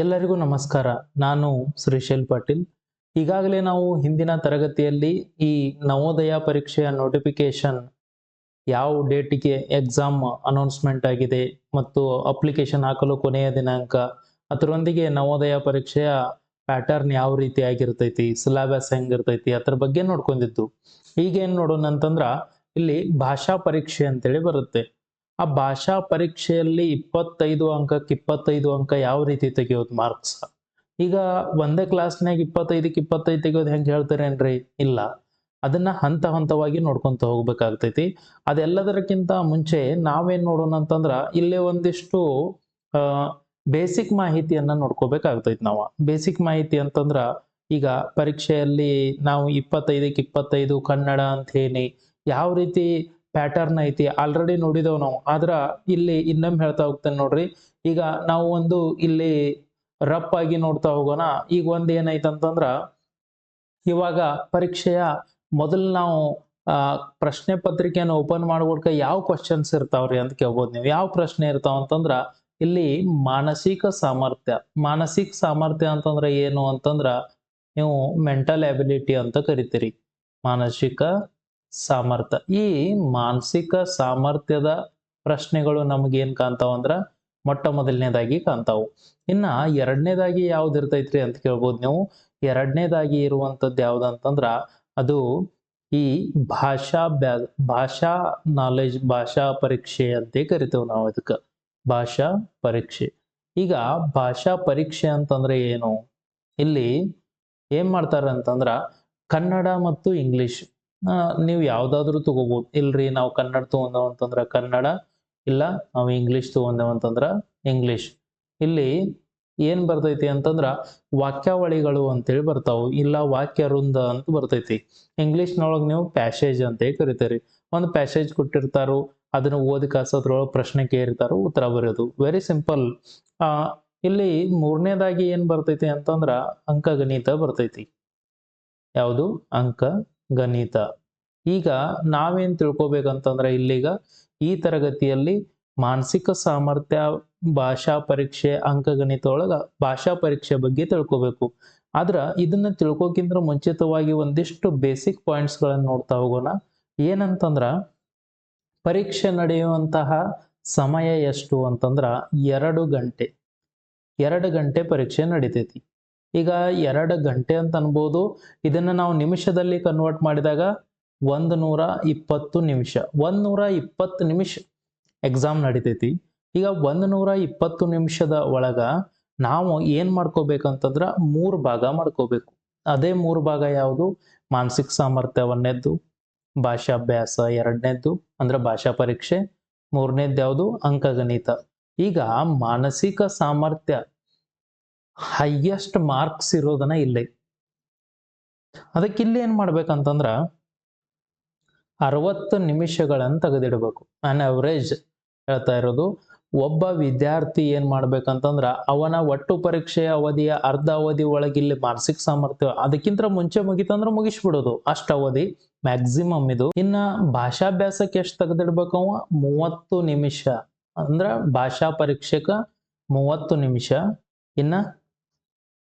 ಎಲ್ಲರಿಗೂ ನಮಸ್ಕಾರ. ನಾನು ಶ್ರೀಶೈಲ್ ಪಾಟೀಲ್. ಈಗಾಗಲೇ ನಾವು ಹಿಂದಿನ ತರಗತಿಯಲ್ಲಿ ಈ ನವೋದಯ ಪರೀಕ್ಷೆಯ ನೋಟಿಫಿಕೇಶನ್ ಯಾವ ಡೇಟಿಗೆ ಎಕ್ಸಾಮ್ ಅನೌನ್ಸ್ಮೆಂಟ್ ಆಗಿದೆ ಮತ್ತು ಅಪ್ಲಿಕೇಶನ್ ಹಾಕಲು ಕೊನೆಯ ದಿನಾಂಕ, ಅದರೊಂದಿಗೆ ನವೋದಯ ಪರೀಕ್ಷೆಯ ಪ್ಯಾಟರ್ನ್ ಯಾವ ರೀತಿ ಆಗಿರ್ತೈತಿ ಸಿಲೆಬಸ್ ಹೆಂಗಿರ್ತೈತಿ, ಅದ್ರ ಬಗ್ಗೆ ನೋಡ್ಕೊಂಡಿದ್ದು. ಈಗ ಏನ್ ನೋಡೋಣ ಅಂತಂದ್ರ ಇಲ್ಲಿ ಭಾಷಾ ಪರೀಕ್ಷೆ ಅಂತೇಳಿ ಬರುತ್ತೆ. ಆ ಭಾಷಾ ಪರೀಕ್ಷೆಯಲ್ಲಿ ಇಪ್ಪತ್ತೈದು ಅಂಕಕ್ಕೆ ಇಪ್ಪತ್ತೈದು ಅಂಕ ಯಾವ ರೀತಿ ತೆಗೆಯೋದು ಮಾರ್ಕ್ಸ್ ಈಗ ಒಂದೇ ಕ್ಲಾಸ್ನಾಗ ಇಪ್ಪತ್ತೈದಕ್ಕೆ ಇಪ್ಪತ್ತೈದು ತೆಗೆಯೋದು ಹೆಂಗೆ ಹೇಳ್ತಾರೇನ್ರಿ? ಇಲ್ಲ. ಅದನ್ನ ಹಂತ ಹಂತವಾಗಿ ನೋಡ್ಕೊಂತ ಹೋಗ್ಬೇಕಾಗ್ತೈತಿ. ಅದೆಲ್ಲದರಕ್ಕಿಂತ ಮುಂಚೆ ನಾವೇನ್ ನೋಡೋಣ ಅಂತಂದ್ರ ಇಲ್ಲೇ ಒಂದಿಷ್ಟು ಬೇಸಿಕ್ ಮಾಹಿತಿಯನ್ನ ನೋಡ್ಕೋಬೇಕಾಗ್ತೈತಿ ನಾವು. ಬೇಸಿಕ್ ಮಾಹಿತಿ ಅಂತಂದ್ರ ಈಗ ಪರೀಕ್ಷೆಯಲ್ಲಿ ನಾವು ಇಪ್ಪತ್ತೈದಕ್ಕೆ ಇಪ್ಪತ್ತೈದು ಕನ್ನಡ ಅಂತ ಹೇಳಿ, ಯಾವ ರೀತಿ ಪ್ಯಾಟರ್ನ್ ಐತಿ ಆಲ್ರೆಡಿ ನೋಡಿದೆವು ನಾವು. ಆದ್ರ ಇಲ್ಲಿ ಇನ್ನೊಮ್ಮೆ ಹೇಳ್ತಾ ಹೋಗ್ತೇನೆ ನೋಡ್ರಿ. ಈಗ ನಾವು ಒಂದು ಇಲ್ಲಿ ರಫ್ ಆಗಿ ನೋಡ್ತಾ ಹೋಗೋಣ. ಈಗ ಒಂದ್ ಏನಾಯ್ತಂತಂದ್ರ ಇವಾಗ ಪರೀಕ್ಷೆಯ ಮೊದಲು ನಾವು ಪ್ರಶ್ನೆ ಪತ್ರಿಕೆಯನ್ನು ಓಪನ್ ಮಾಡ್ಕೊಡ್ಕ ಯಾವ ಕ್ವಶನ್ಸ್ ಇರ್ತಾವ್ರಿ ಅಂತ ಕೇಳ್ಬೋದು ನೀವು. ಯಾವ ಪ್ರಶ್ನೆ ಇರ್ತಾವ ಅಂತಂದ್ರ, ಇಲ್ಲಿ ಮಾನಸಿಕ ಸಾಮರ್ಥ್ಯ. ಮಾನಸಿಕ ಸಾಮರ್ಥ್ಯ ಅಂತಂದ್ರ ಏನು ಅಂತಂದ್ರ, ನೀವು ಮೆಂಟಲ್ ಎಬಿಲಿಟಿ ಅಂತ ಕರಿತೀರಿ. ಮಾನಸಿಕ ಸಾಮರ್ಥ್ಯ. ಈ ಮಾನಸಿಕ ಸಾಮರ್ಥ್ಯದ ಪ್ರಶ್ನೆಗಳು ನಮಗೇನ್ ಕಾಣ್ತಾವ ಅಂದ್ರ ಮೊಟ್ಟ ಮೊದಲನೇದಾಗಿ ಕಾಣ್ತಾವು. ಇನ್ನ ಎರಡನೇದಾಗಿ ಯಾವ್ದು ಇರ್ತೈತ್ರಿ ಅಂತ ಕೇಳ್ಬೋದು ನೀವು. ಎರಡನೇದಾಗಿ ಇರುವಂತದ್ದು ಯಾವ್ದಂತಂದ್ರ ಅದು ಈ ಭಾಷಾ ಭಾಷಾ ನಾಲೆಜ್, ಭಾಷಾ ಪರೀಕ್ಷೆ ಅಂತ ಕರಿತೇವೆ ನಾವು ಇದಕ್ಕೆ. ಭಾಷಾ ಪರೀಕ್ಷೆ. ಈಗ ಭಾಷಾ ಪರೀಕ್ಷೆ ಅಂತಂದ್ರೆ ಏನು? ಇಲ್ಲಿ ಏನ್ ಮಾಡ್ತಾರ ಅಂತಂದ್ರ ಕನ್ನಡ ಮತ್ತು ಇಂಗ್ಲಿಷ್. ನೀವು ಯಾವ್ದಾದ್ರು ತಗೋಬಹುದು ಇಲ್ರಿ, ನಾವು ಕನ್ನಡ ತಗೊಂಡೇವ್ ಅಂತಂದ್ರ ಕನ್ನಡ, ಇಲ್ಲ, ನಾವು ಇಂಗ್ಲಿಷ್ ತಗೊಂಡೇವ್ ಅಂತಂದ್ರ ಇಂಗ್ಲಿಷ್ ಇಲ್ಲಿ ಏನ್ ಬರ್ತೈತಿ ಅಂತಂದ್ರ ವಾಕ್ಯಾವಳಿಗಳು ಅಂತೇಳಿ ಬರ್ತಾವು. ಇಲ್ಲ ವಾಕ್ಯ ವೃಂದ ಅಂತ ಬರ್ತೈತಿ. ಇಂಗ್ಲಿಷ್ನೊಳಗೆ ನೀವು ಪ್ಯಾಸೇಜ್ ಅಂತೇಳಿ ಕರಿತೀರಿ. ಒಂದು ಪ್ಯಾಸೇಜ್ ಕೊಟ್ಟಿರ್ತಾರು, ಅದನ್ನ ಓದಿ ಕಾಸೋದ್ರೊಳಗೆ ಪ್ರಶ್ನೆ ಕೇರಿರ್ತಾರೋ ಉತ್ತರ ಬರೆಯೋದು. ವೆರಿ ಸಿಂಪಲ್ ಆ, ಇಲ್ಲಿ ಮೂರನೇದಾಗಿ ಏನ್ ಬರ್ತೈತಿ ಅಂತಂದ್ರ ಅಂಕಗಣಿತ ಬರ್ತೈತಿ. ಯಾವುದು? ಅಂಕ ಗಣಿತ. ಈಗ ನಾವೇನ್ ತಿಳ್ಕೊಬೇಕಂತಂದ್ರ ಇಲ್ಲಿಗ ಈ ತರಗತಿಯಲ್ಲಿ ಮಾನಸಿಕ ಸಾಮರ್ಥ್ಯ, ಭಾಷಾ ಪರೀಕ್ಷೆ ಅಂಕಗಣಿತ ಒಳಗ ಭಾಷಾ ಪರೀಕ್ಷೆ ಬಗ್ಗೆ ತಿಳ್ಕೊಬೇಕು. ಆದ್ರ ಇದನ್ನ ತಿಳ್ಕೊಕ್ಕಿಂತ ಮುಂಚಿತವಾಗಿ ಒಂದಿಷ್ಟು ಬೇಸಿಕ್ ಪಾಯಿಂಟ್ಸ್ ಗಳನ್ನ ನೋಡ್ತಾ ಹೋಗೋಣ. ಏನಂತಂದ್ರ ಪರೀಕ್ಷೆ ನಡೆಯುವಂತಹ ಸಮಯ ಎಷ್ಟು ಅಂತಂದ್ರ ಎರಡು ಗಂಟೆ. ಎರಡು ಗಂಟೆ ಪರೀಕ್ಷೆ ನಡಿತೈತಿ. ಈಗ ಎರಡು ಗಂಟೆ ಅಂತ ಅನ್ಬೋದು. ಇದನ್ನ ನಾವು ನಿಮಿಷದಲ್ಲಿ ಕನ್ವರ್ಟ್ ಮಾಡಿದಾಗ ಒಂದು ನೂರ ಇಪ್ಪತ್ತು ನಿಮಿಷ. ಒಂದು ನೂರ ಇಪ್ಪತ್ತು ನಿಮಿಷ ಎಕ್ಸಾಮ್ ನಡಿತೈತಿ. ಈಗ ಒಂದು ನೂರ ಇಪ್ಪತ್ತು ನಿಮಿಷದ ಒಳಗ ನಾವು ಏನು ಮಾಡ್ಕೋಬೇಕಂತಂದ್ರ ಮೂರು ಭಾಗ ಮಾಡ್ಕೋಬೇಕು. ಅದೇ ಮೂರು ಭಾಗ ಯಾವುದು? ಮಾನಸಿಕ ಸಾಮರ್ಥ್ಯ ಒಂದನೇದ್ದು ಭಾಷಾಭ್ಯಾಸ ಎರಡನೇದ್ದು, ಅಂದ್ರೆ ಭಾಷಾ ಪರೀಕ್ಷೆ ಮೂರನೇದ್ದು ಯಾವುದು? ಅಂಕಗಣಿತ. ಈಗ ಮಾನಸಿಕ ಸಾಮರ್ಥ್ಯ ಹೈಯೆಸ್ಟ್ ಮಾರ್ಕ್ಸ್ ಇರೋದನ್ನ ಇಲ್ಲಿ. ಅದಕ್ಕೆ ಇಲ್ಲಿ ಏನ್ ಮಾಡ್ಬೇಕಂತಂದ್ರ ಅರವತ್ತು ನಿಮಿಷಗಳನ್ನ ತೆಗೆದಿಡಬೇಕು. ಆನ್ ಅವರೇಜ್ ಹೇಳ್ತಾ ಇರೋದು, ಒಬ್ಬ ವಿದ್ಯಾರ್ಥಿ ಏನ್ ಮಾಡ್ಬೇಕಂತಂದ್ರ ಅವನ ಒಟ್ಟು ಪರೀಕ್ಷೆಯ ಅವಧಿಯ ಅರ್ಧ ಅವಧಿ ಒಳಗೆ ಇಲ್ಲಿ ಮಾನಸಿಕ ಸಾಮರ್ಥ್ಯ ಅದಕ್ಕಿಂತ ಮುಂಚೆ ಮುಗಿತಂದ್ರೆ ಮುಗಿಸ್ಬಿಡೋದು. ಅಷ್ಟ ಅವಧಿ ಮ್ಯಾಕ್ಸಿಮಮ್ ಇದು. ಇನ್ನ ಭಾಷಾಭ್ಯಾಸಕ್ಕೆ ಎಷ್ಟು ತೆಗೆದಿಡ್ಬೇಕು ಅವ? ಮೂವತ್ತು ನಿಮಿಷ. ಅಂದ್ರ ಭಾಷಾ ಪರೀಕ್ಷೆಗ ಮೂವತ್ತು ನಿಮಿಷ. ಇನ್ನ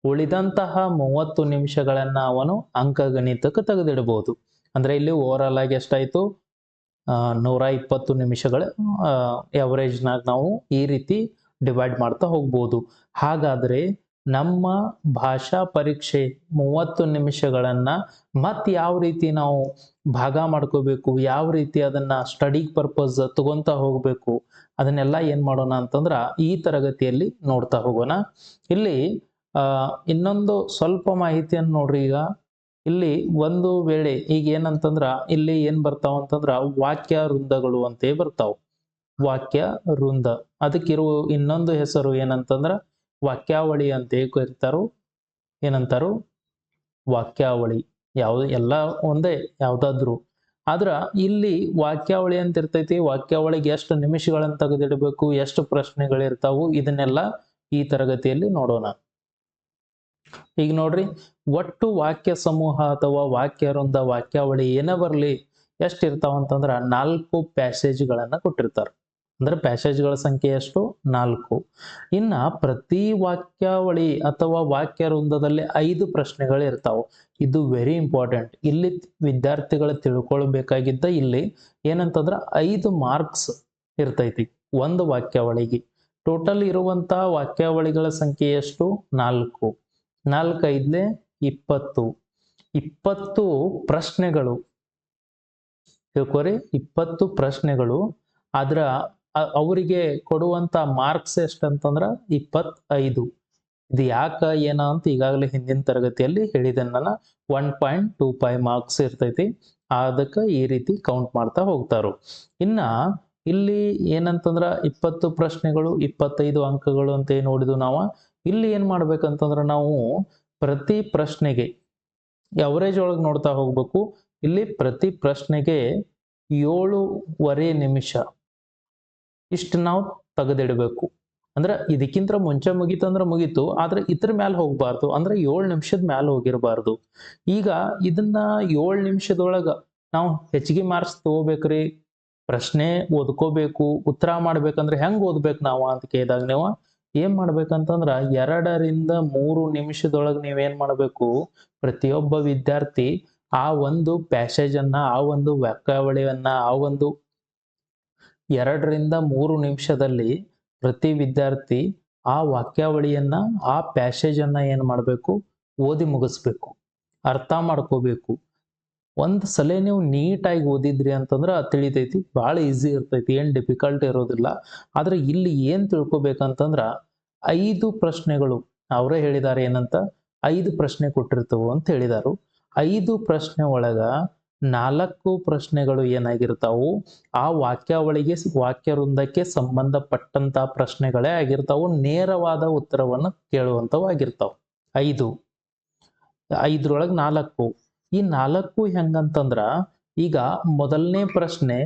ಉಳಿದಂತಹ ಮೂವತ್ತು ನಿಮಿಷಗಳನ್ನ ಅವನು ಅಂಕಗಣಿತಕ್ಕೆ ತೆಗೆದಿಡಬಹುದು ಅಂದ್ರೆ ಇಲ್ಲಿ ಓವರ್ ಆಗಿ ಎಷ್ಟಾಯ್ತು? ನೂರ ಇಪ್ಪತ್ತು ನಿಮಿಷಗಳ ಎವರೇಜ್ನಾಗ ನಾವು ಈ ರೀತಿ ಡಿವೈಡ್ ಮಾಡ್ತಾ ಹೋಗ್ಬೋದು. ಹಾಗಾದ್ರೆ ನಮ್ಮ ಭಾಷಾ ಪರೀಕ್ಷೆ ಮೂವತ್ತು ನಿಮಿಷಗಳನ್ನ ಮತ್ ಯಾವ ರೀತಿ ನಾವು ಭಾಗ ಮಾಡ್ಕೋಬೇಕು, ಯಾವ ರೀತಿ ಅದನ್ನ ಸ್ಟಡಿ ಪರ್ಪಸ್ ತಗೊಂತ ಹೋಗ್ಬೇಕು, ಅದನ್ನೆಲ್ಲ ಏನ್ ಮಾಡೋಣ ಅಂತಂದ್ರ ಈ ತರಗತಿಯಲ್ಲಿ ನೋಡ್ತಾ ಹೋಗೋಣ. ಇಲ್ಲಿ ಇನ್ನೊಂದು ಸ್ವಲ್ಪ ಮಾಹಿತಿಯನ್ನು ನೋಡ್ರಿ ಈಗ. ಇಲ್ಲಿ ಒಂದು ವೇಳೆ ಈಗ ಏನಂತಂದ್ರ, ಇಲ್ಲಿ ಏನ್ ಬರ್ತಾವ ಅಂತಂದ್ರ, ವಾಕ್ಯ ವೃಂದಗಳು ಅಂತೇ ಬರ್ತಾವ. ವಾಕ್ಯ ವೃಂದ. ಅದಕ್ಕಿರುವ ಇನ್ನೊಂದು ಹೆಸರು ಏನಂತಂದ್ರ, ವಾಕ್ಯಾವಳಿ ಅಂತ ಕರಿತಾರು, ಏನಂತಾರು, ವಾಕ್ಯಾವಳಿ. ಯಾವ ಎಲ್ಲ ಒಂದೇ, ಯಾವ್ದಾದ್ರು. ಆದ್ರ ಇಲ್ಲಿ ವಾಕ್ಯಾವಳಿ ಅಂತ ಇರ್ತೈತಿ, ವಾಕ್ಯಾವಳಿಗೆ ಎಷ್ಟು ನಿಮಿಷಗಳನ್ನ ತೆಗೆದಿಡಬೇಕು, ಎಷ್ಟು ಪ್ರಶ್ನೆಗಳಿರ್ತಾವು, ಇದನ್ನೆಲ್ಲ ಈ ತರಗತಿಯಲ್ಲಿ ನೋಡೋಣ. ಈಗ ನೋಡ್ರಿ, ಒಟ್ಟು ವಾಕ್ಯ ಸಮೂಹ ಅಥವಾ ವಾಕ್ಯ ವೃಂದ ವಾಕ್ಯಾವಳಿ ಏನೇ ಬರಲಿ, ಎಷ್ಟು ಇರ್ತಾವ ಅಂತಂದ್ರ ನಾಲ್ಕು ಪ್ಯಾಸೇಜ್ಗಳನ್ನ ಕೊಟ್ಟಿರ್ತಾರ. ಅಂದ್ರೆ ಪ್ಯಾಸೇಜ್ಗಳ ಸಂಖ್ಯೆ ಎಷ್ಟು? ನಾಲ್ಕು. ಇನ್ನ ಪ್ರತಿ ವಾಕ್ಯಾವಳಿ ಅಥವಾ ವಾಕ್ಯ ವೃಂದದಲ್ಲಿ ಐದು ಪ್ರಶ್ನೆಗಳು ಇರ್ತಾವ. ಇದು ವೆರಿ ಇಂಪಾರ್ಟೆಂಟ್ ಇಲ್ಲಿ ವಿದ್ಯಾರ್ಥಿಗಳು ತಿಳ್ಕೊಳ್ಬೇಕಾಗಿದ್ದ ಇಲ್ಲಿ ಏನಂತಂದ್ರೆ ಐದು ಮಾರ್ಕ್ಸ್ ಇರ್ತೈತಿ ಒಂದು ವಾಕ್ಯಾವಳಿಗೆ. ಟೋಟಲ್ ಇರುವಂತ ವಾಕ್ಯಾವಳಿಗಳ ಸಂಖ್ಯೆ ಎಷ್ಟು? ನಾಲ್ಕು. ನಾಲ್ಕು ಐದ್ಲೆ ಇಪ್ಪತ್ತು. ಇಪ್ಪತ್ತು ಪ್ರಶ್ನೆಗಳು. ತಿಳ್ಕೊರಿ, ಇಪ್ಪತ್ತು ಪ್ರಶ್ನೆಗಳು. ಅದರ ಅವರಿಗೆ ಕೊಡುವಂತ ಮಾರ್ಕ್ಸ್ ಎಷ್ಟಂತಂದ್ರ ಇಪ್ಪತ್ತೈದು. ಇದು ಯಾಕ, ಏನ ಅಂತ ಈಗಾಗಲೇ ಹಿಂದಿನ ತರಗತಿಯಲ್ಲಿ ಹೇಳಿದೆ ನಾನು. One point two five marks ಇರ್ತೈತಿ. ಅದಕ್ಕೆ ಈ ರೀತಿ ಕೌಂಟ್ ಮಾಡ್ತಾ ಹೋಗ್ತಾರು. ಇನ್ನ, ಇಲ್ಲಿ ಏನಂತಂದ್ರ ಇಪ್ಪತ್ತು ಪ್ರಶ್ನೆಗಳು, ಇಪ್ಪತ್ತೈದು ಅಂಕಗಳು ಅಂತ ನೋಡಿದ್ವು ನಾವು? ಇಲ್ಲಿ ಏನು ಮಾಡಬೇಕಂತಂದ್ರೆ ನಾವು ಪ್ರತಿ ಪ್ರಶ್ನೆಗೆ ಎವರೇಜ್ ಒಳಗೆ ನೋಡ್ತಾ ಹೋಗ್ಬೇಕು. ಇಲ್ಲಿ ಪ್ರತಿ ಪ್ರಶ್ನೆಗೆ ಏಳುವರೆ ನಿಮಿಷ ಇಷ್ಟು ನಾವು ತೆಗೆದಿಡಬೇಕು. ಅಂದ್ರೆ ಇದಕ್ಕಿಂತ ಮುಂಚೆ ಮುಗೀತು ಅಂದ್ರೆ ಮುಗೀತು, ಆದ್ರೆ ಇದ್ರ ಮ್ಯಾಲ ಹೋಗ್ಬಾರ್ದು. ಅಂದ್ರೆ ಏಳು ನಿಮಿಷದ ಮ್ಯಾಲ ಹೋಗಿರಬಾರ್ದು. ಈಗ ಇದನ್ನ ಏಳು ನಿಮಿಷದೊಳಗ ನಾವು ಹೆಚ್ಚಿಗೆ ಮಾರ್ಕ್ಸ್ ತಗೋಬೇಕ್ರಿ, ಪ್ರಶ್ನೆ ಓದ್ಕೋಬೇಕು, ಉತ್ತರ ಮಾಡ್ಬೇಕಂದ್ರೆ ಹೆಂಗ್ ಓದ್ಬೇಕು ನಾವು ಅಂತ ಕೇಳಿದಾಗ ನೀವು ಏನ್ ಮಾಡ್ಬೇಕಂತಂದ್ರ ಎರಡರಿಂದ ಮೂರು ನಿಮಿಷದೊಳಗೆ ನೀವೇನ್ ಮಾಡಬೇಕು? ಪ್ರತಿಯೊಬ್ಬ ವಿದ್ಯಾರ್ಥಿ ಆ ಒಂದು ಪ್ಯಾಸೇಜ್ ಅನ್ನ, ಆ ಒಂದು ವಾಕ್ಯಾವಳಿಯನ್ನ, ಆ ಒಂದು ಎರಡರಿಂದ ಮೂರು ನಿಮಿಷದಲ್ಲಿ ಪ್ರತಿ ವಿದ್ಯಾರ್ಥಿ ಆ ವಾಕ್ಯಾವಳಿಯನ್ನ, ಆ ಪ್ಯಾಸೇಜ್ ಅನ್ನ ಏನ್ ಮಾಡಬೇಕು? ಓದಿ ಮುಗಿಸ್ಬೇಕು. ಅರ್ಥ ಮಾಡ್ಕೋಬೇಕು. ಒಂದ್ ಸಲ ನೀವು ನೀಟಾಗಿ ಓದಿದ್ರಿ ಅಂತಂದ್ರೆ ಅದು ತಿಳಿತೈತಿ, ಭಾಳ ಈಸಿ ಇರ್ತೈತಿ, ಏನು ಡಿಫಿಕಲ್ಟ್ ಇರೋದಿಲ್ಲ. ಆದರೆ ಇಲ್ಲಿ ಏನು ತಿಳ್ಕೊಬೇಕಂತಂದ್ರೆ ಐದು ಪ್ರಶ್ನೆಗಳು, ಅವರೇ ಹೇಳಿದ್ದಾರೆ ಏನಂತ? ಐದು ಪ್ರಶ್ನೆ ಕೊಟ್ಟಿರ್ತವು ಅಂತ ಹೇಳಿದಾರು. ಐದು ಪ್ರಶ್ನೆ ಒಳಗ ನಾಲ್ಕು ಪ್ರಶ್ನೆಗಳು ಏನಾಗಿರ್ತಾವು? ಆ ವಾಕ್ಯಾವಳಿಗೆ ವಾಕ್ಯ ವೃಂದಕ್ಕೆ ಸಂಬಂಧಪಟ್ಟಂತ ಪ್ರಶ್ನೆಗಳೇ ಆಗಿರ್ತಾವು, ನೇರವಾದ ಉತ್ತರವನ್ನು ಆಗಿರ್ತಾವ. ಐದು, ಐದರೊಳಗೆ ನಾಲ್ಕು. ಈ ನಾಲ್ಕು ಹೆಂಗಂತಂದ್ರ ಈಗ ಮೊದಲನೇ ಪ್ರಶ್ನೆ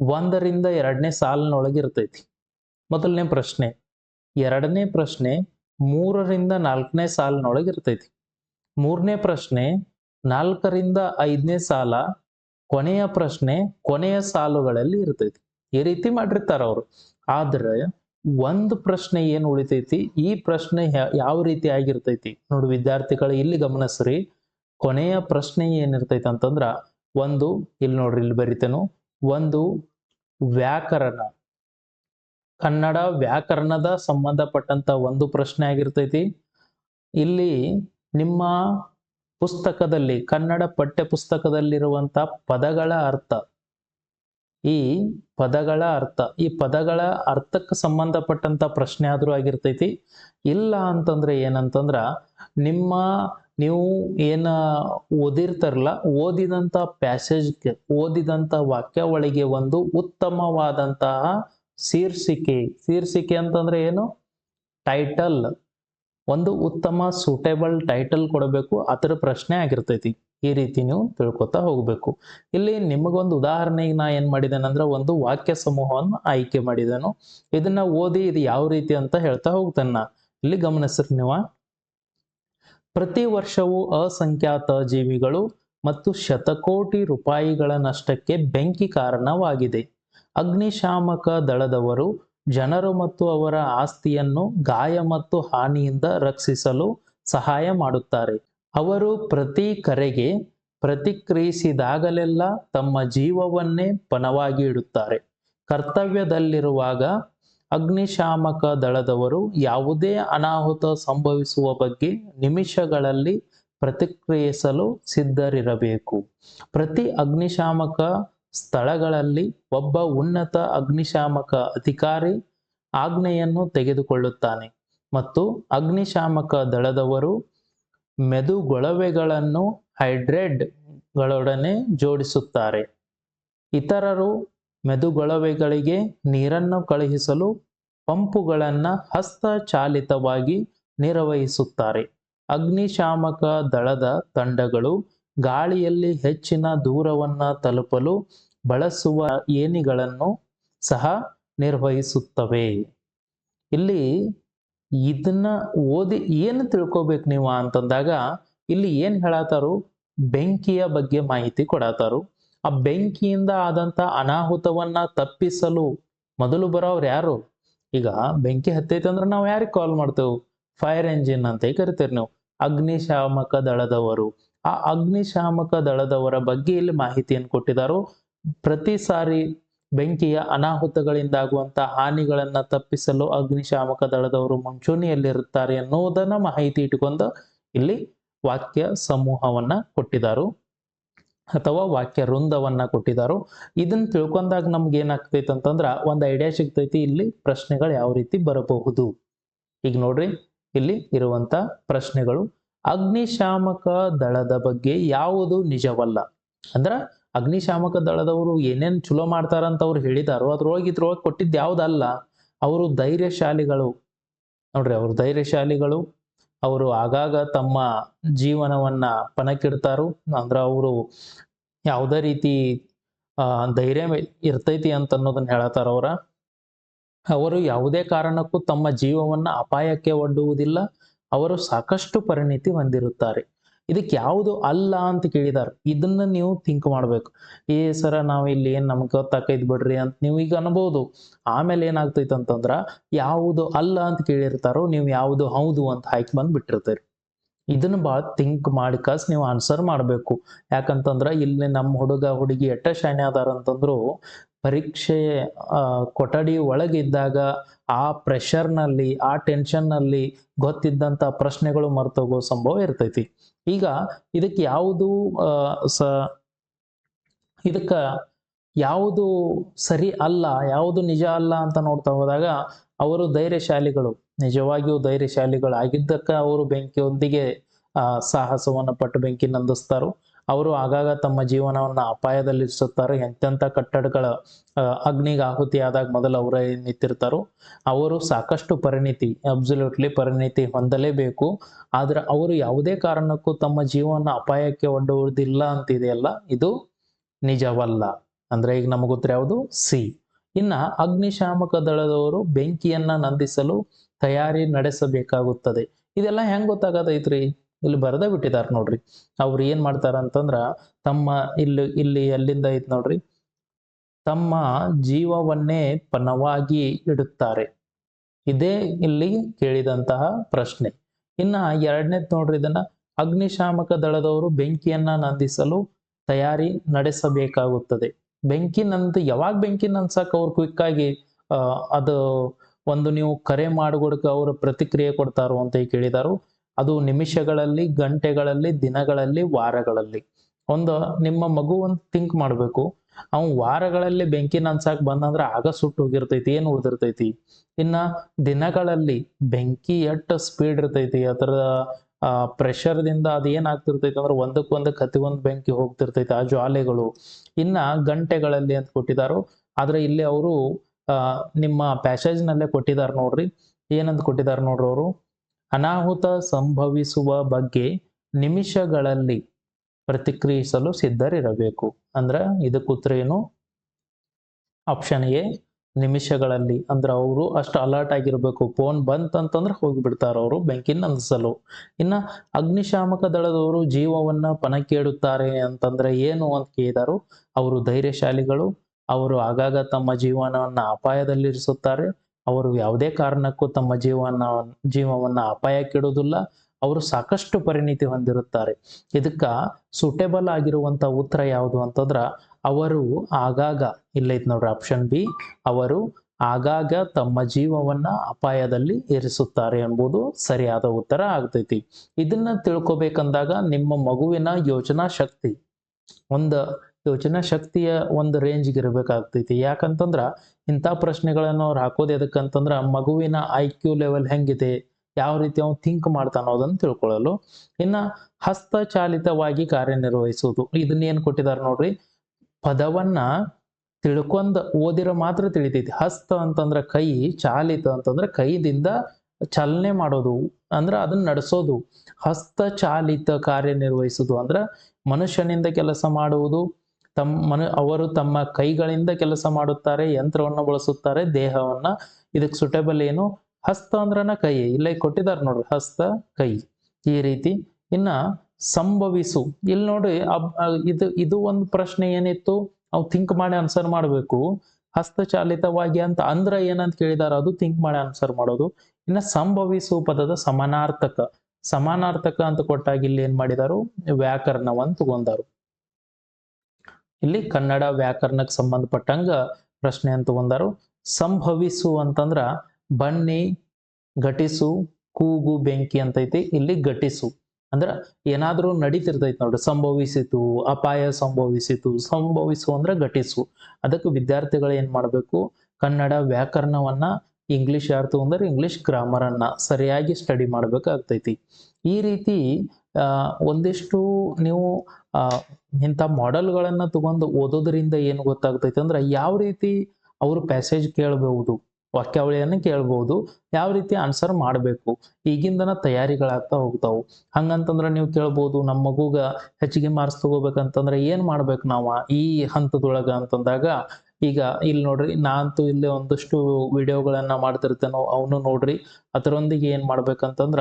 ಒಂದರಿಂದ ಎರಡನೇ ಸಾಲಿನೊಳಗೆ ಇರ್ತೈತಿ. ಮೊದಲನೇ ಪ್ರಶ್ನೆ, ಎರಡನೇ ಪ್ರಶ್ನೆ ಮೂರರಿಂದ ನಾಲ್ಕನೇ ಸಾಲಿನೊಳಗೆ ಇರ್ತೈತಿ. ಮೂರನೇ ಪ್ರಶ್ನೆ ನಾಲ್ಕರಿಂದ ಐದನೇ ಸಾಲ, ಕೊನೆಯ ಪ್ರಶ್ನೆ ಕೊನೆಯ ಸಾಲುಗಳಲ್ಲಿ ಇರ್ತೈತಿ. ಈ ರೀತಿ ಮಾಡಿರ್ತಾರ ಅವರು. ಆದ್ರೆ ಒಂದು ಪ್ರಶ್ನೆ ಏನು ಉಳಿತೈತಿ? ಈ ಪ್ರಶ್ನೆ ಯಾವ ರೀತಿ ಆಗಿರ್ತೈತಿ? ನೋಡಿ ವಿದ್ಯಾರ್ಥಿಗಳು, ಇಲ್ಲಿ ಗಮನಿಸ್ರಿ. ಕೊನೆಯ ಪ್ರಶ್ನೆ ಏನಿರ್ತೈತೆ ಅಂತಂದ್ರ, ಒಂದು ಇಲ್ಲಿ ನೋಡ್ರಿ ಇಲ್ಲಿ ಬರಿತೇನು, ಒಂದು ವ್ಯಾಕರಣ. ಕನ್ನಡ ವ್ಯಾಕರಣದ ಸಂಬಂಧಪಟ್ಟಂತ ಒಂದು ಪ್ರಶ್ನೆ ಆಗಿರ್ತೈತಿ. ಇಲ್ಲಿ ನಿಮ್ಮ ಪುಸ್ತಕದಲ್ಲಿ, ಕನ್ನಡ ಪಠ್ಯ ಪುಸ್ತಕದಲ್ಲಿರುವಂತ ಪದಗಳ ಅರ್ಥ. ಈ ಪದಗಳ ಅರ್ಥ, ಈ ಪದಗಳ ಅರ್ಥಕ್ಕೆ ಸಂಬಂಧಪಟ್ಟಂತ ಪ್ರಶ್ನೆ ಆದ್ರೂ ಆಗಿರ್ತೈತಿ. ಇಲ್ಲ ಅಂತಂದ್ರೆ ಏನಂತಂದ್ರ, ನಿಮ್ಮ ನೀವು ಏನ ಓದಿರ್ತಾರಲ್ಲ, ಓದಿದಂತ ಪ್ಯಾಸೇಜ್ಗೆ ಓದಿದಂತ ವಾಕ್ಯಾವಳಿಗೆ ಒಂದು ಉತ್ತಮವಾದಂತಹ ಶೀರ್ಷಿಕೆ. ಶೀರ್ಷಿಕೆ ಅಂತಂದ್ರೆ ಏನು? ಟೈಟಲ್ ಒಂದು ಉತ್ತಮ ಸೂಟೇಬಲ್ ಟೈಟಲ್ ಕೊಡಬೇಕು ಅದರ ಪ್ರಶ್ನೆ ಆಗಿರ್ತೈತಿ. ಈ ರೀತಿ ನೀವು ತಿಳ್ಕೊತಾ ಹೋಗ್ಬೇಕು. ಇಲ್ಲಿ ನಿಮಗೊಂದು ಉದಾಹರಣೆಗೆ ನಾ ಏನ್ ಮಾಡಿದ್ದೇನೆ ಒಂದು ವಾಕ್ಯ ಸಮೂಹವನ್ನು ಆಯ್ಕೆ ಮಾಡಿದೆನು. ಇದನ್ನ ಓದಿ ಇದು ಯಾವ ರೀತಿ ಅಂತ ಹೇಳ್ತಾ ಹೋಗ್ತೇನೆ ನಾ. ಇಲ್ಲಿ ಗಮನಿಸ್ರಿ ನೀವ. ಪ್ರತಿ ವರ್ಷವೂ ಅಸಂಖ್ಯಾತ ಜೀವಿಗಳು ಮತ್ತು ಶತಕೋಟಿ ರೂಪಾಯಿಗಳ ನಷ್ಟಕ್ಕೆ ಬೆಂಕಿ ಕಾರಣವಾಗಿದೆ. ಅಗ್ನಿಶಾಮಕ ದಳದವರು ಜನರು ಮತ್ತು ಅವರ ಆಸ್ತಿಯನ್ನು ಗಾಯ ಮತ್ತು ಹಾನಿಯಿಂದ ರಕ್ಷಿಸಲು ಸಹಾಯ ಮಾಡುತ್ತಾರೆ. ಅವರು ಪ್ರತಿ ಕರೆಗೆ ಪ್ರತಿಕ್ರಿಯಿಸಿದಾಗಲೆಲ್ಲ ತಮ್ಮ ಜೀವವನ್ನೇ ಪಣವಾಗಿ ಇಡುತ್ತಾರೆ. ಕರ್ತವ್ಯದಲ್ಲಿರುವಾಗ ಅಗ್ನಿಶಾಮಕ ದಳದವರು ಯಾವುದೇ ಅನಾಹುತ ಸಂಭವಿಸುವ ಬಗ್ಗೆ ನಿಮಿಷಗಳಲ್ಲಿ ಪ್ರತಿಕ್ರಿಯಿಸಲು ಸಿದ್ಧರಿರಬೇಕು. ಪ್ರತಿ ಅಗ್ನಿಶಾಮಕ ಸ್ಥಳಗಳಲ್ಲಿ ಒಬ್ಬ ಉನ್ನತ ಅಗ್ನಿಶಾಮಕ ಅಧಿಕಾರಿ ಆಜ್ಞೆಯನ್ನು ತೆಗೆದುಕೊಳ್ಳುತ್ತಾನೆ ಮತ್ತು ಅಗ್ನಿಶಾಮಕ ದಳದವರು ಮೆದುಗೊಳವೆಗಳನ್ನು ಹೈಡ್ರೇಟ್ಗಳೊಡನೆ ಜೋಡಿಸುತ್ತಾರೆ. ಇತರರು ಮೆದುಗೊಳವೆಗಳಿಗೆ ನೀರನ್ನು ಕಳುಹಿಸಲು ಪಂಪುಗಳನ್ನು ಹಸ್ತಚಾಲಿತವಾಗಿ ನಿರ್ವಹಿಸುತ್ತಾರೆ. ಅಗ್ನಿಶಾಮಕ ದಳದ ತಂಡಗಳು ಗಾಳಿಯಲ್ಲಿ ಹೆಚ್ಚಿನ ದೂರವನ್ನು ತಲುಪಲು ಬಳಸುವ ಏಣಿಗಳನ್ನು ಸಹ ನಿರ್ವಹಿಸುತ್ತವೆ. ಇಲ್ಲಿ ಇದನ್ನ ಓದಿ ಏನು ತಿಳ್ಕೊಬೇಕು ನೀವು ಅಂತಂದಾಗ ಇಲ್ಲಿ ಏನ್ ಹೇಳತ್ತಾರು ಬೆಂಕಿಯ ಬಗ್ಗೆ ಮಾಹಿತಿ ಕೊಡತಾರು. ಆ ಬೆಂಕಿಯಿಂದ ಆದಂತ ಅನಾಹುತವನ್ನ ತಪ್ಪಿಸಲು ಮೊದಲು ಬರೋವ್ರು ಯಾರು? ಈಗ ಬೆಂಕಿ ಹತ್ತೈತೆ ಅಂದ್ರೆ ನಾವು ಯಾರಿಗೆ ಕಾಲ್ ಮಾಡ್ತೇವೆ? ಫೈರ್ ಎಂಜಿನ್ ಅಂತ ಕರಿತೀರಿ ನೀವು. ಅಗ್ನಿಶಾಮಕ ದಳದವರು. ಆ ಅಗ್ನಿಶಾಮಕ ದಳದವರ ಬಗ್ಗೆ ಇಲ್ಲಿ ಮಾಹಿತಿಯನ್ನು ಕೊಟ್ಟಿದ್ದಾರೋ ಪ್ರತಿ ಸಾರಿ ಬೆಂಕಿಯ ಅನಾಹುತಗಳಿಂದಾಗುವಂತಹ ಹಾನಿಗಳನ್ನ ತಪ್ಪಿಸಲು ಅಗ್ನಿಶಾಮಕ ದಳದವರು ಮುಂಚೂಣಿಯಲ್ಲಿರುತ್ತಾರೆ ಅನ್ನೋದನ್ನ ಮಾಹಿತಿ ಇಟ್ಟುಕೊಂಡು ಇಲ್ಲಿ ವಾಕ್ಯ ಸಮೂಹವನ್ನ ಕೊಟ್ಟಿದ್ದಾರು ಅಥವಾ ವಾಕ್ಯ ವೃಂದವನ್ನ ಕೊಟ್ಟಿದ್ದಾರೋ ಇದನ್ನ ತಿಳ್ಕೊಂಡಾಗ ನಮ್ಗೆ ಏನಾಗ್ತೈತೆ ಅಂತಂದ್ರ ಒಂದು ಐಡಿಯಾ ಸಿಗ್ತೈತಿ, ಇಲ್ಲಿ ಪ್ರಶ್ನೆಗಳು ಯಾವ ರೀತಿ ಬರಬಹುದು. ಈಗ ನೋಡ್ರಿ, ಇಲ್ಲಿ ಇರುವಂತ ಪ್ರಶ್ನೆಗಳು, ಅಗ್ನಿಶಾಮಕ ದಳದ ಬಗ್ಗೆ ಯಾವುದು ನಿಜವಲ್ಲ? ಅಂದ್ರ ಅಗ್ನಿಶಾಮಕ ದಳದವರು ಏನೇನ್ ಚಲೋ ಮಾಡ್ತಾರಂತ ಅವ್ರು ಹೇಳಿದಾರೋ, ಅದ್ರೊಳಗೆ ಇದ್ರೊಳಗೆ ಕೊಟ್ಟಿದ್ದು ಯಾವುದಲ್ಲ, ಅವರು ಧೈರ್ಯಶಾಲಿಗಳು. ನೋಡ್ರಿ, ಅವರು ಧೈರ್ಯಶಾಲಿಗಳು, ಅವರು ಆಗಾಗ ತಮ್ಮ ಜೀವನವನ್ನ ಪಣಕ್ಕಿಡ್ತಾರು. ಅಂದ್ರ ಅವರು ಯಾವುದೇ ರೀತಿ ಧೈರ್ಯ ಇರ್ತೈತಿ ಅಂತ ಅನ್ನೋದನ್ನ ಹೇಳತಾರ ಅವರ. ಅವರು ಯಾವುದೇ ಕಾರಣಕ್ಕೂ ತಮ್ಮ ಜೀವವನ್ನ ಅಪಾಯಕ್ಕೆ ಒಡ್ಡುವುದಿಲ್ಲ, ಅವರು ಸಾಕಷ್ಟು ಪರಿಣಿತಿ ಹೊಂದಿರುತ್ತಾರೆ. ಇದಕ್ಕೆ ಯಾವುದು ಅಲ್ಲ ಅಂತ ಕೇಳಿದಾರೆ. ಇದನ್ನ ನೀವು ಥಿಂಕ್ ಮಾಡ್ಬೇಕು. ಏ ಸರ, ನಾವು ಇಲ್ಲಿ ಏನ್ ನಮ್ಗೆ ಗೊತ್ತಾಕೈದ್ ಬಿಡ್ರಿ ಅಂತ ನೀವು ಈಗ ಅನ್ಬೋದು. ಆಮೇಲೆ ಏನಾಗ್ತೈತೆ ಅಂತಂದ್ರ ಯಾವುದು ಅಲ್ಲ ಅಂತ ಕೇಳಿರ್ತಾರೋ ನೀವು ಯಾವುದು ಹೌದು ಅಂತ ಹಾಕಿ ಬಂದ್ ಬಿಟ್ಟಿರ್ತೀರಿ. ಇದನ್ನ ಭಾಳ ಥಿಂಕ್ ಮಾಡಿ ಕಾಸ್ ನೀವು ಆನ್ಸರ್ ಮಾಡಬೇಕು. ಯಾಕಂತಂದ್ರ ಇಲ್ಲಿ ನಮ್ಮ ಹುಡುಗ, ಹುಡುಗಿ ಎಟ್ಟ ಶಾಣೆ ಅದಾರ ಅಂತಂದ್ರು ಪರೀಕ್ಷೆ ಕೊಠಡಿ ಒಳಗಿದ್ದಾಗ ಆ ಪ್ರೆಷರ್ನಲ್ಲಿ ಆ ಟೆನ್ಷನ್ನಲ್ಲಿ ಗೊತ್ತಿದ್ದಂತ ಪ್ರಶ್ನೆಗಳು ಮರ್ತೋಗೋ ಸಂಭವ ಇರ್ತೈತಿ. ಈಗ ಇದಕ್ಕೆ ಯಾವುದು ಸ, ಇದಕ್ಕ ಯಾವುದು ಸರಿ ಅಲ್ಲ, ಯಾವುದು ನಿಜ ಅಲ್ಲ ಅಂತ ನೋಡ್ತಾ ಹೋದಾಗ ಅವರು ಧೈರ್ಯಶಾಲಿಗಳು. ನಿಜವಾಗಿಯೂ ಧೈರ್ಯಶಾಲಿಗಳು ಆಗಿದ್ದಕ್ಕ ಅವರು ಬೆಂಕಿಯೊಂದಿಗೆ ಸಾಹಸವನ್ನ ಪಟ್ಟು ಬೆಂಕಿ ನಂದಿಸ್ತಾರೋ. ಅವರು ಆಗಾಗ ತಮ್ಮ ಜೀವನವನ್ನು ಅಪಾಯದಲ್ಲಿರಿಸುತ್ತಾರೆ. ಎಂತೆಂಥ ಕಟ್ಟಡಗಳ ಅಗ್ನಿಗೆ ಆಹುತಿಯಾದಾಗ ಮೊದಲು ಅವರೇ ನಿಂತಿರ್ತಾರೋ, ಅವರು ಸಾಕಷ್ಟು ಪರಿಣಿತಿ ಅಬ್ಸಲ್ಯೂಟ್ಲಿ ಪರಿಣಿತಿ ಹೊಂದಲೇಬೇಕು. ಆದರೆ ಅವರು ಯಾವುದೇ ಕಾರಣಕ್ಕೂ ತಮ್ಮ ಜೀವನ ಅಪಾಯಕ್ಕೆ ಒಡ್ಡುವುದಿಲ್ಲ ಅಂತಿದೆಯಲ್ಲ, ಇದು ನಿಜವಲ್ಲ. ಅಂದ್ರೆ ಈಗ ನಮಗ ಗೊತ್ತಿರ ಯಾವುದು? ಸಿ. ಇನ್ನ ಅಗ್ನಿಶಾಮಕ ದಳದವರು ಬೆಂಕಿಯನ್ನ ನಂದಿಸಲು ತಯಾರಿ ನಡೆಸಬೇಕಾಗುತ್ತದೆ. ಇದೆಲ್ಲ ಹೆಂಗ್ ಗೊತ್ತಾಗತೈತ್ರಿ? ಇಲ್ಲಿ ಬರೆದ ಬಿಟ್ಟಿದಾರ ನೋಡ್ರಿ. ಅವ್ರು ಏನ್ ಮಾಡ್ತಾರ ಅಂತಂದ್ರ ತಮ್ಮ ಇಲ್ಲಿ ಇಲ್ಲಿ ಎಲ್ಲಿಂದ ಐತ್ ನೋಡ್ರಿ? ತಮ್ಮ ಜೀವವನ್ನೇ ಪಣವಾಗಿ ಇಡುತ್ತಾರೆ. ಇದೇ ಇಲ್ಲಿ ಕೇಳಿದಂತಹ ಪ್ರಶ್ನೆ. ಇನ್ನ ಎರಡನೇದ್ ನೋಡ್ರಿ ಇದನ್ನ. ಅಗ್ನಿಶಾಮಕ ದಳದವರು ಬೆಂಕಿಯನ್ನ ನಂದಿಸಲು ತಯಾರಿ ನಡೆಸಬೇಕಾಗುತ್ತದೆ. ಬೆಂಕಿ ನಂದು ಯಾವಾಗ ಬೆಂಕಿ ನಂದ್ಸಕ್ ಅವ್ರು ಕ್ವಿಕ್ ಆಗಿ ಅದು ಒಂದು ನೀವು ಕರೆ ಮಾಡಿಕೊಡಕ್ಕೆ ಅವರು ಪ್ರತಿಕ್ರಿಯೆ ಕೊಡ್ತಾರೋ ಅಂತ ಕೇಳಿದಾರು. ಅದು ನಿಮಿಷಗಳಲ್ಲಿ, ಗಂಟೆಗಳಲ್ಲಿ, ದಿನಗಳಲ್ಲಿ, ವಾರಗಳಲ್ಲಿ. ಒಂದು, ನಿಮ್ಮ ಮಗು ಒಂದು ಥಿಂಕ್ ಮಾಡಬೇಕು. ಅವ್ನು ವಾರಗಳಲ್ಲಿ ಬೆಂಕಿನ ನನ್ಸಾಕ್ ಬಂದಂದ್ರೆ ಆಗ ಸುಟ್ಟು ಹೋಗಿರ್ತೈತಿ, ಏನು ಉಳಿದಿರ್ತೈತಿ? ಇನ್ನ ದಿನಗಳಲ್ಲಿ ಬೆಂಕಿ ಎಷ್ಟ್ ಸ್ಪೀಡ್ ಇರ್ತೈತಿ, ಅದರ ಪ್ರೆಷರ್ದಿಂದ ಅದು ಏನಾಗ್ತಿರ್ತೈತಿ ಅಂದ್ರೆ ಒಂದಕ್ಕೊಂದು ಕತಿ ಒಂದು ಬೆಂಕಿ ಹೋಗ್ತಿರ್ತೈತಿ ಆ ಜ್ವಾಲೆಗಳು. ಇನ್ನ ಗಂಟೆಗಳಲ್ಲಿ ಅಂತ ಕೊಟ್ಟಿದಾರೋ, ಆದ್ರೆ ಇಲ್ಲಿ ಅವರು ನಿಮ್ಮ ಪ್ಯಾಸೇಜ್ ನಲ್ಲೇ ಕೊಟ್ಟಿದ್ದಾರೆ ನೋಡ್ರಿ. ಏನಂತ ಕೊಟ್ಟಿದ್ದಾರೆ ನೋಡ್ರಿ ಅವರು? ಅನಾಹುತ ಸಂಭವಿಸುವ ಬಗ್ಗೆ ನಿಮಿಷಗಳಲ್ಲಿ ಪ್ರತಿಕ್ರಿಯಿಸಲು ಸಿದ್ಧರಿರಬೇಕು. ಅಂದ್ರ ಇದಕ್ಕೆ ಏನು? ಆಪ್ಷನ್ ಎ, ನಿಮಿಷಗಳಲ್ಲಿ. ಅಂದ್ರೆ ಅವರು ಅಷ್ಟು ಅಲರ್ಟ್ ಆಗಿರ್ಬೇಕು. ಫೋನ್ ಬಂತಂತಂದ್ರೆ ಹೋಗಿಬಿಡ್ತಾರ ಅವರು ಬೆಂಕಿ ನಂದಿಸಲು. ಇನ್ನ ಅಗ್ನಿಶಾಮಕ ದಳದವರು ಜೀವವನ್ನ ಪಣಕ್ಕೇಡುತ್ತಾರೆ ಅಂತಂದ್ರೆ ಏನು ಅಂತ ಕೇಳಿದಾರು? ಅವರು ಧೈರ್ಯಶಾಲಿಗಳು. ಅವರು ಆಗಾಗ ತಮ್ಮ ಜೀವನವನ್ನ ಅಪಾಯದಲ್ಲಿರಿಸುತ್ತಾರೆ. ಅವರು ಯಾವುದೇ ಕಾರಣಕ್ಕೂ ತಮ್ಮ ಜೀವನ, ಜೀವವನ್ನ ಅಪಾಯಕ್ಕಿಡುವುದಿಲ್ಲ, ಅವರು ಸಾಕಷ್ಟು ಪರಿಣಿತಿ ಹೊಂದಿರುತ್ತಾರೆ. ಇದಕ್ಕ ಸೂಟೇಬಲ್ ಆಗಿರುವಂತ ಉತ್ತರ ಯಾವುದು ಅಂತಂದ್ರ, ಅವರು ಆಗಾಗ, ಇಲ್ಲೈತ್ ನೋಡ್ರಿ ಆಪ್ಷನ್ ಬಿ ಅವರು ಆಗಾಗ ತಮ್ಮ ಜೀವವನ್ನ ಅಪಾಯದಲ್ಲಿ ಇರಿಸುತ್ತಾರೆ ಎಂಬುದು ಸರಿಯಾದ ಉತ್ತರ ಆಗ್ತೈತಿ. ಇದನ್ನ ತಿಳ್ಕೊಬೇಕಂದಾಗ ನಿಮ್ಮ ಮಗುವಿನ ಯೋಚನಾ ಶಕ್ತಿ. ಒಂದು ಯೋಚನಾ ಶಕ್ತಿಯ ಒಂದು ರೇಂಜ್ಗೆ ಇರಬೇಕಾಗ್ತೈತಿ. ಯಾಕಂತಂದ್ರ ಇಂಥ ಪ್ರಶ್ನೆಗಳನ್ನು ಅವ್ರು ಹಾಕೋದು ಎದಕ್ಕಂತಂದ್ರೆ ಮಗುವಿನ ಐ ಕ್ಯೂ ಲೆವೆಲ್ ಹೆಂಗಿದೆ, ಯಾವ ರೀತಿ ಅವ್ನು ಥಿಂಕ್ ಮಾಡ್ತಾನ ಅನ್ನೋದನ್ನು ತಿಳ್ಕೊಳ್ಳಲು ಇನ್ನು ಹಸ್ತಚಾಲಿತವಾಗಿ ಕಾರ್ಯನಿರ್ವಹಿಸುವುದು ಇದನ್ನ ಏನ್ ಕೊಟ್ಟಿದ್ದಾರೆ ನೋಡ್ರಿ? ಪದವನ್ನ ತಿಳ್ಕೊಂಡ್ ಓದಿರೋ ಮಾತ್ರ ತಿಳಿತೈತಿ. ಹಸ್ತ ಅಂತಂದ್ರೆ ಕೈ, ಚಾಲಿತ ಅಂತಂದ್ರೆ ಕೈದಿಂದ ಚಲನೆ ಮಾಡೋದು, ಅಂದ್ರೆ ಅದನ್ನ ನಡೆಸೋದು. ಹಸ್ತಚಾಲಿತ ಕಾರ್ಯನಿರ್ವಹಿಸೋದು ಅಂದ್ರೆ ಮನುಷ್ಯನಿಂದ ಕೆಲಸ ಮಾಡುವುದು ತಮ್ಮ ಅವರು ತಮ್ಮ ಕೈಗಳಿಂದ ಕೆಲಸ ಮಾಡುತ್ತಾರೆ, ಯಂತ್ರವನ್ನು ಬಳಸುತ್ತಾರೆ, ದೇಹವನ್ನ. ಇದಕ್ಕೆ ಸುಟೇಬಲ್ ಏನು? ಹಸ್ತ ಅಂದ್ರನ ಕೈ. ಇಲ್ಲೇ ಕೊಟ್ಟಿದ್ದಾರೆ ನೋಡ್ರಿ, ಹಸ್ತ, ಕೈ. ಈ ರೀತಿ. ಇನ್ನ ಸಂಭವಿಸು. ಇಲ್ಲಿ ನೋಡ್ರಿ ಇದು ಇದು ಒಂದು ಪ್ರಶ್ನೆ ಏನಿತ್ತು? ಅವ್ ಥಿಂಕ್ ಮಾಡಿ ಆನ್ಸರ್ ಮಾಡಬೇಕು. ಹಸ್ತಚಾಲಿತವಾಗಿ ಅಂತ ಅಂದ್ರ ಏನಂತ ಕೇಳಿದಾರ? ಅದು ಥಿಂಕ್ ಮಾಡಿ ಆನ್ಸರ್ ಮಾಡೋದು. ಇನ್ನ ಸಂಭವಿಸು ಪದದ ಸಮಾನಾರ್ಥಕ. ಸಮಾನಾರ್ಥಕ ಅಂತ ಕೊಟ್ಟಾಗ ಇಲ್ಲಿ ಏನ್ ಮಾಡಿದಾರು? ವ್ಯಾಕರಣವನ್ನು ತಗೊಂಡಾರು. ಇಲ್ಲಿ ಕನ್ನಡ ವ್ಯಾಕರಣಕ್ಕೆ ಸಂಬಂಧಪಟ್ಟಂಗ ಪ್ರಶ್ನೆ ಅಂತ ಬಂದರು ಸಂಭವಿಸು ಅಂತಂದ್ರ ಬನ್ನಿ, ಘಟಿಸು, ಕೂಗು, ಬೆಂಕಿ ಅಂತೈತಿ. ಇಲ್ಲಿ ಘಟಿಸು. ಅಂದ್ರ ಏನಾದ್ರೂ ನಡೀತಿರ್ತೈತಿ ನೋಡ್ರಿ. ಸಂಭವಿಸಿತು, ಅಪಾಯ ಸಂಭವಿಸಿತು. ಸಂಭವಿಸು ಅಂದ್ರೆ ಘಟಿಸು. ಅದಕ್ಕೆ ವಿದ್ಯಾರ್ಥಿಗಳು ಏನ್ ಮಾಡ್ಬೇಕು? ಕನ್ನಡ ವ್ಯಾಕರಣವನ್ನ ಇಂಗ್ಲಿಷ್ ಯಾರು ತಗೊಂಡ್ರೆ ಇಂಗ್ಲಿಷ್ ಗ್ರಾಮರ್ ಅನ್ನ ಸರಿಯಾಗಿ ಸ್ಟಡಿ ಮಾಡ್ಬೇಕಾಗ್ತೈತಿ. ಈ ರೀತಿ ಒಂದಿಷ್ಟು ನೀವು ಆ, ಇಂಥ ಮಾಡೆಲ್ಗಳನ್ನ ತಗೊಂಡು ಓದೋದ್ರಿಂದ ಏನು ಗೊತ್ತಾಗ್ತೈತೆ ಅಂದ್ರೆ ಯಾವ ರೀತಿ ಅವರು ಪ್ಯಾಸೇಜ್ ಕೇಳಬಹುದು ವಾಕ್ಯಾವಳಿಯನ್ನು ಕೇಳ್ಬೋದು ಯಾವ ರೀತಿ ಆನ್ಸರ್ ಮಾಡಬೇಕು ಈಗಿಂದನ ತಯಾರಿಗಳಾಗ್ತಾ ಹೋಗ್ತಾವು. ಹಂಗಂತಂದ್ರೆ ನೀವು ಕೇಳ್ಬೋದು ನಮ್ಮ ಮಗುಗ ಹೆಚ್ಚಿಗೆ ಮಾರ್ಕ್ಸ್ ತಗೋಬೇಕಂತಂದ್ರೆ ಏನ್ ಮಾಡ್ಬೇಕು ನಾವು? ಈ ಹಂತದೊಳಗ ಅಂತಂದಾಗ ಈಗ ಇಲ್ಲಿ ನೋಡ್ರಿ ನಾನಂತೂ ಇಲ್ಲಿ ಒಂದಷ್ಟು ವಿಡಿಯೋಗಳನ್ನ ಮಾಡ್ತಿರ್ತೇನೋ ಅವನು ನೋಡ್ರಿ ಅದರೊಂದಿಗೆ ಏನ್ ಮಾಡ್ಬೇಕಂತಂದ್ರ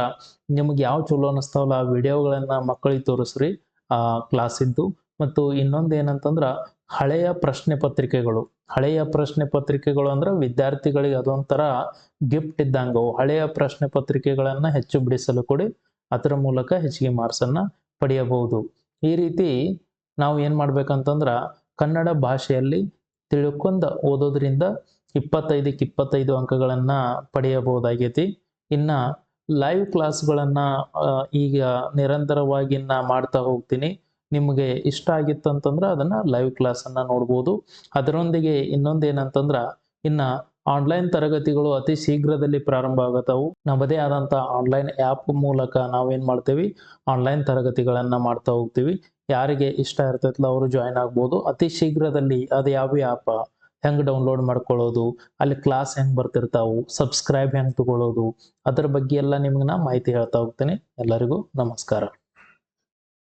ನಿಮಗೆ ಯಾವ ಚಲೋ ಅನಿಸ್ತಾವಲ್ಲ ಆ ವಿಡಿಯೋಗಳನ್ನ ಮಕ್ಕಳಿಗೆ ತೋರಿಸ್ರಿ. ಆ ಕ್ಲಾಸಿದ್ದು ಮತ್ತು ಇನ್ನೊಂದು ಏನಂತಂದ್ರ ಹಳೆಯ ಪ್ರಶ್ನೆ ಪತ್ರಿಕೆಗಳು. ಹಳೆಯ ಪ್ರಶ್ನೆ ಪತ್ರಿಕೆಗಳು ಅಂದ್ರೆ ವಿದ್ಯಾರ್ಥಿಗಳಿಗೆ ಅದೊಂಥರ ಗಿಫ್ಟ್ ಇದ್ದಂಗವು ಹಳೆಯ ಪ್ರಶ್ನೆ ಪತ್ರಿಕೆಗಳನ್ನ ಹೆಚ್ಚು ಬಿಡಿಸಲು ಕೊಡಿ, ಅದರ ಮೂಲಕ ಹೆಚ್ಚಿಗೆ ಮಾರ್ಕ್ಸ್ ಅನ್ನ ಪಡೆಯಬಹುದು. ಈ ರೀತಿ ನಾವು ಏನ್ ಮಾಡ್ಬೇಕಂತಂದ್ರ ಕನ್ನಡ ಭಾಷೆಯಲ್ಲಿ ತಿಳ್ಕೊಂಡ ಓದೋದ್ರಿಂದ ಇಪ್ಪತ್ತೈದಕ್ಕೆ ಇಪ್ಪತ್ತೈದು ಅಂಕಗಳನ್ನ ಪಡೆಯಬಹುದಾಗೈತಿ. ಇನ್ನ ಲೈವ್ ಕ್ಲಾಸ್ಗಳನ್ನು ಈಗ ನಿರಂತರವಾಗಿ ಇನ್ನ ಮಾಡ್ತಾ ಹೋಗ್ತೀನಿ. ನಿಮಗೆ ಇಷ್ಟ ಆಗಿತ್ತು ಅಂತಂದ್ರೆ ಅದನ್ನ ಲೈವ್ ಕ್ಲಾಸ್ ಅನ್ನ ನೋಡ್ಬೋದು. ಅದರೊಂದಿಗೆ ಇನ್ನೊಂದು ಏನಂತಂದ್ರ ಇನ್ನ ಆನ್ಲೈನ್ ತರಗತಿಗಳು ಅತಿ ಶೀಘ್ರದಲ್ಲಿ ಪ್ರಾರಂಭ ಆಗತ್ತವು. ನಮ್ಮದೇ ಆದಂತ ಆನ್ಲೈನ್ ಆ್ಯಪ್ ಮೂಲಕ ನಾವೇನ್ ಮಾಡ್ತೀವಿ? ಆನ್ಲೈನ್ ತರಗತಿಗಳನ್ನ ಮಾಡ್ತಾ ಹೋಗ್ತೀವಿ. ಯಾರಿಗೆ ಇಷ್ಟ ಇರ್ತೈತಲ್ಲ ಅವರು ಜಾಯ್ನ್ ಆಗ್ಬೋದು. ಅತಿ ಶೀಘ್ರದಲ್ಲಿ ಅದು ಯಾವ ಆ್ಯಪ್ ಹೆಂಗ್ ಡೌನ್ಲೋಡ್ ಮಾಡ್ಕೊಳ್ಳೋದು, ಅಲ್ಲಿ ಕ್ಲಾಸ್ ಹೆಂಗ್ ಬರ್ತಿರ್ತಾವು ಸಬ್ಸ್ಕ್ರೈಬ್ ಹೆಂಗ್ ತಗೊಳ್ಳೋದು, ಅದರ ಬಗ್ಗೆ ಎಲ್ಲ ನಿಮ್ಗೆ ನಾ ಮಾಹಿತಿ ಹೇಳ್ತಾ ಹೋಗ್ತೇನೆ. ಎಲ್ಲರಿಗೂ ನಮಸ್ಕಾರ.